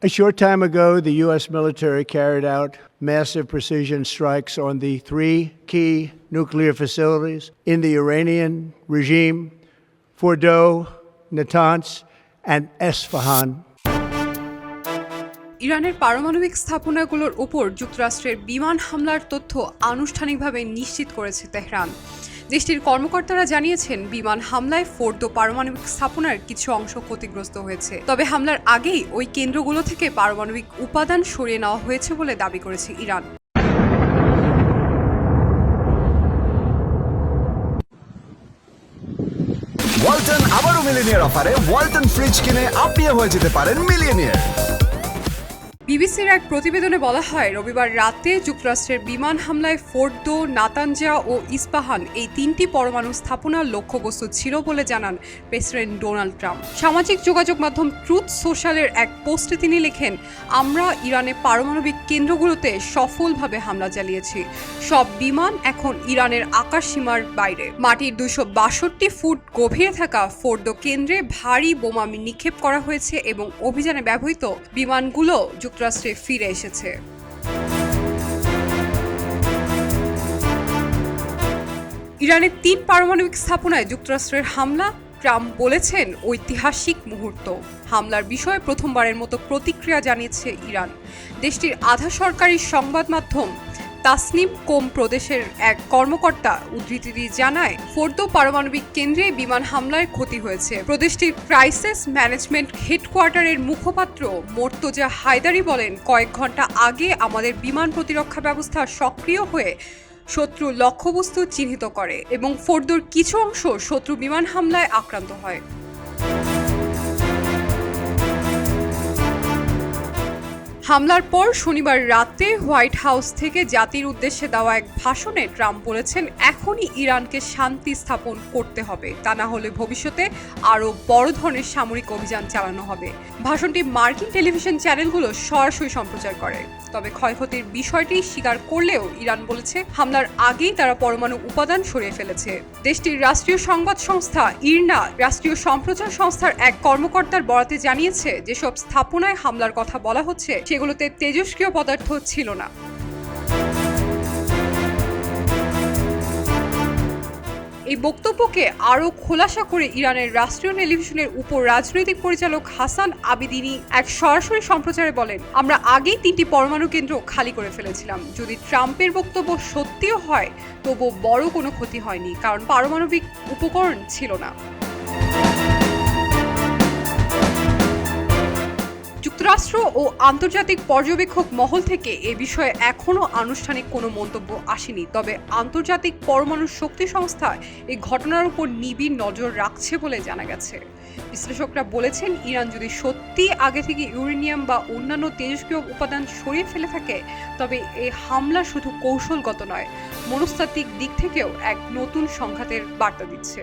A short time ago, the U.S. military carried out massive precision strikes on the three key nuclear facilities in the Iranian regime Fordo, Natanz, and Esfahan. ইরানের পারমাণবিক স্থাপনাগুলোর উপর যুক্তরাষ্ট্রের বিমান হামলার তথ্য আনুষ্ঠানিকভাবে নিশ্চিত করেছে তেহরান। দেশটির কর্মকর্তারা জানিয়েছেন, বিমান হামলায় ফোর্দো পারমাণবিক স্থাপনার কিছু অংশ ক্ষতিগ্রস্ত হয়েছে। তবে হামলার আগেই ওই কেন্দ্রগুলো থেকে পারমাণবিক উপাদান সরিয়ে নেওয়া হয়েছে বলে দাবি করেছে ইরান। ওয়ালটন আবারও মিলিনিয়ার অফারে ওয়ালটন ফ্রিজ কিনে আপনিও হয়ে যেতে পারেন মিলিয়নিয়ার। বিবিসির এক প্রতিবেদনে বলা হয়, রবিবার রাতে যুক্তরাষ্ট্রের বিমান হামলায় ফোর্দো, নাতানজা ও ইস্পাহান এই তিনটি পরমাণু স্থাপনার লক্ষ্যবস্তু ছিল বলে জানান প্রেসিডেন্ট ডোনাল্ড ট্রাম্প। সামাজিক যোগাযোগ মাধ্যম ট্রুথ সোশ্যালের এক পোস্টে তিনি লেখেন, আমরা ইরানে পারমাণবিক কেন্দ্রগুলোতে সফলভাবে হামলা চালিয়েছি। সব বিমান এখন ইরানের আকাশ সীমার বাইরে। মাটির দুশো বাষট্টি ফুট গভীরে থাকা ফোর্দো কেন্দ্রে ভারী বোমা নিক্ষেপ করা হয়েছে এবং অভিযানে ব্যবহৃত বিমানগুলো যুক্তরাষ্ট্রে ফিরে এসেছে। ইরানের তিন পারমাণবিক স্থাপনায় যুক্তরাষ্ট্রের হামলা, ট্রাম্প বলেছেন ঐতিহাসিক মুহূর্ত। হামলার বিষয়ে প্রথমবারের মতো প্রতিক্রিয়া জানিয়েছে ইরান। দেশটির আধা সরকারি সংবাদ মাধ্যম তাসনিম কোম প্রদেশের এক কর্মকর্তা উদ্ধৃতি জানায়, ফোর্দো পারমাণবিক কেন্দ্রে বিমান হামলায় ক্ষতি হয়েছে। প্রদেশটির ক্রাইসিস ম্যানেজমেন্ট হেডকোয়ার্টারের মুখপাত্র মোর্তজা হায়দারি বলেন, কয়েক ঘণ্টা আগে আমাদের বিমান প্রতিরক্ষা ব্যবস্থা সক্রিয় হয়ে শত্রু লক্ষ্যবস্তু চিহ্নিত করে এবং ফোর্দোর কিছু অংশ শত্রু বিমান হামলায় আক্রান্ত হয়। হামলার পর শনিবার রাতে হোয়াইট হাউস থেকে জাতির উদ্দেশ্যে দেওয়া এক ভাষণে ট্রাম্প বলেছেন, এখনই ইরানকে শান্তি স্থাপন করতে হবে। তা না হলে ভবিষ্যতে আরও বড় ধরনের সামরিক অভিযান চালানো হবে। ভাষণটি মার্কিন টেলিভিশন চ্যানেলগুলো সরাসরি সম্প্রচার করে। তবে ক্ষয়ক্ষতির বিষয়টি স্বীকার করলেও ইরান বলেছে, হামলার আগেই তারা পরমাণু উপাদান সরিয়ে ফেলেছে। দেশটির রাষ্ট্রীয় সংবাদ সংস্থা ইরনা, রাষ্ট্রীয় সম্প্রচার সংস্থার এক কর্মকর্তার বরাতে জানিয়েছে, যেসব স্থাপনায় হামলার কথা বলা হচ্ছে সেগুলোতে তেজস্ক্রিয় পদার্থ ছিল না। এই বক্তব্যকে আরও খোলাসা করে ইরানের রাষ্ট্রীয় টেলিভিশনের উপর রাজনৈতিক পরিচালক হাসান আবিদিনী এক সরাসরি সম্প্রচারে বলেন, আমরা আগেই তিনটি পরমাণু কেন্দ্র খালি করে ফেলেছিলাম। যদি ট্রাম্পের বক্তব্য সত্যিও হয় তবু বড় কোনো ক্ষতি হয়নি, কারণ পারমাণবিক উপকরণ ছিল না। যুক্তরাষ্ট্র ও আন্তর্জাতিক পর্যবেক্ষক মহল থেকে এ বিষয়ে এখনও আনুষ্ঠানিক কোনো মন্তব্য আসেনি। তবে আন্তর্জাতিক পরমাণু শক্তি সংস্থা এই ঘটনার উপর নিবিড় নজর রাখছে বলে জানা গেছে। বিশ্লেষকরা বলেছেন, ইরান যদি সত্যি আগে থেকে ইউরেনিয়াম বা অন্যান্য তেজস্ক্রিয় উপাদান সরিয়ে ফেলে থাকে, তবে এই হামলা শুধু কৌশলগত নয়, মনস্তাত্ত্বিক দিক থেকেও এক নতুন সংঘাতের বার্তা দিচ্ছে।